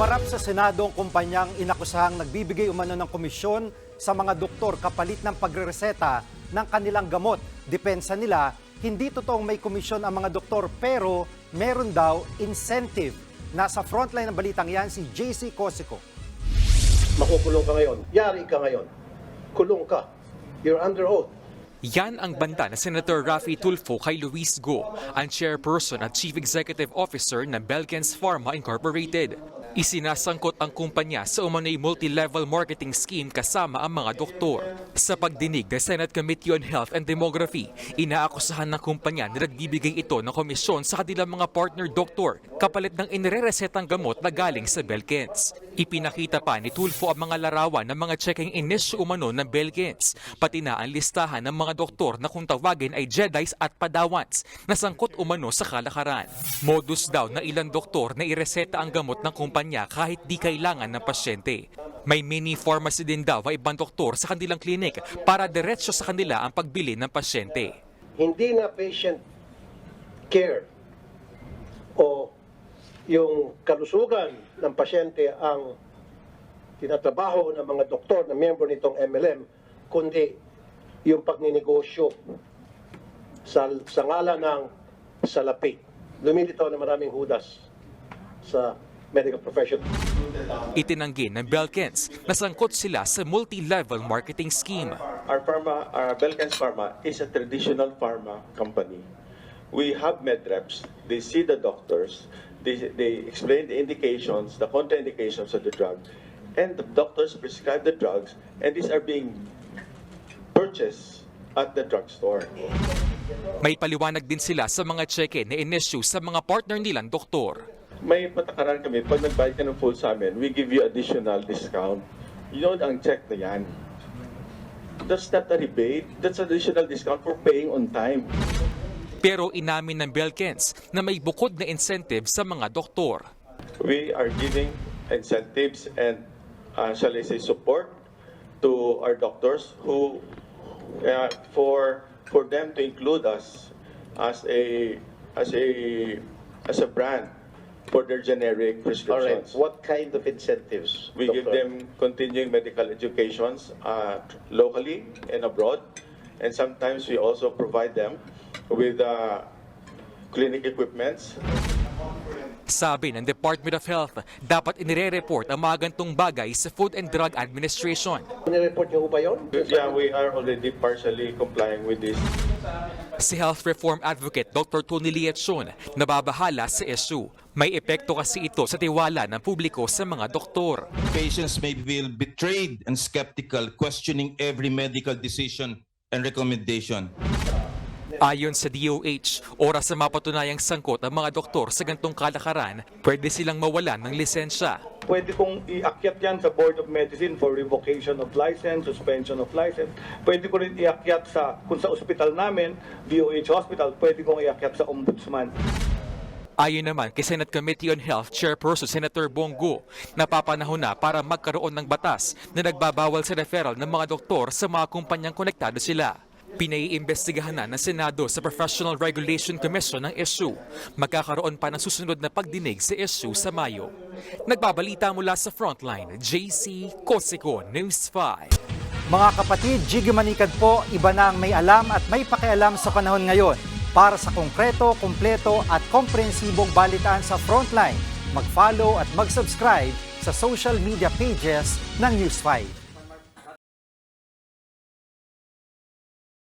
Humarap sa Senado ang kumpanyang inakusahang nagbibigay umano ng komisyon sa mga doktor kapalit ng pagrereseta ng kanilang gamot. Depensa nila, hindi totoong may komisyon ang mga doktor pero meron daw incentive. Nasa frontline ng balitang yan si JC Cosico. makukulong ka ngayon. Yari ka ngayon. Kulong ka. You're under oath. Yan ang banta na Senator Rafi Tulfo kay Luis Go, ang chairperson at chief executive officer ng Belkens Pharma Incorporated. Isinasangkot ang kumpanya sa umano'y multi-level marketing scheme kasama ang mga doktor. Sa pagdinig ng Senate Committee on Health and Demography, inaakusahan ng kumpanya na nagbibigay ito ng komisyon sa kanilang mga partner doktor kapalit ng inireresetang gamot na galing sa Belkens. Ipinakita pa ni Tulfo ang mga larawan ng mga checking inisyo umano ng Belkens, pati na ang listahan ng mga doktor na kung tawagin ay Jedis at Padawans na sangkot umano sa kalakaran. Modus daw na ilang doktor na ireseta ang gamot ng kumpanya kahit di kailangan ng pasyente. May mini pharmacy din daw ang ibang doktor sa kanilang klinik para diretsyo sa kanila ang pagbili ng pasyente. Hindi na patient care o yung kalusugan ng pasyente ang tinatrabaho ng mga doktor na miyembro nitong MLM, kundi yung pagninegosyo sa, sa ngala ng salapi. Lumilitaw na maraming hudas sa medical profession. Itinanggi ng Belkens na sangkot sila sa multi-level marketing scheme. Our pharma, our Belkans Pharma is a traditional pharma company. We have med reps. They see the doctors. They, they explain the indications, the contraindications of the drug, and the doctors prescribe the drugs, and these are being purchased at the drugstore. May paliwanag din sila sa mga cheque na inisyu sa mga partner nilang doktor. May patakaran kami, pag nagbayad ka ng full sa amin, we give you additional discount. You know, ang check na yan. That's not a rebate. That's additional discount for paying on time. Pero inamin ng Belkens na may bukod na incentive sa mga doktor. we are giving incentives and, uh, shall I say, support to our doctors who, uh, for for them to include us as a as a as a brand for their generic All right, prescriptions. what kind of incentives? We give Doctor? them continuing medical educations uh, locally and abroad, and sometimes we also provide them with uh, clinic equipments Sabi ng Department of Health, dapat inire-report ang mga gantong bagay sa Food and Drug Administration. Nireport niyo ba yun? Yeah, we are already partially complying with this. Si Health Reform Advocate Dr. Tony Lietson nababahala sa issue. May epekto kasi ito sa tiwala ng publiko sa mga doktor. Patients may feel betrayed and skeptical, questioning every medical decision and recommendation. Ayon sa DOH, oras sa mapatunayang sangkot ang mga doktor sa gantong kalakaran, pwede silang mawalan ng lisensya. Pwede kong iakyat yan sa Board of Medicine for revocation of license, suspension of license. Pwede ko rin iakyat sa, kung sa ospital namin, DOH Hospital, pwede kong iakyat sa Ombudsman. Ayon naman kay Senate Committee on Health Chairperson Senator Bongo, napapanahon na para magkaroon ng batas na nagbabawal sa referral ng mga doktor sa mga kumpanyang konektado sila. Pinaiimbestigahan na ng Senado sa Professional Regulation Commission ng issue. Magkakaroon pa ng susunod na pagdinig sa issue sa Mayo. Nagbabalita mula sa Frontline, JC Cosico, News 5. Mga kapatid, Jiggy Manikad po, iba na ang may alam at may pakialam sa panahon ngayon. Para sa konkreto, kumpleto at komprehensibong balitaan sa Frontline, mag-follow at mag-subscribe sa social media pages ng News 5.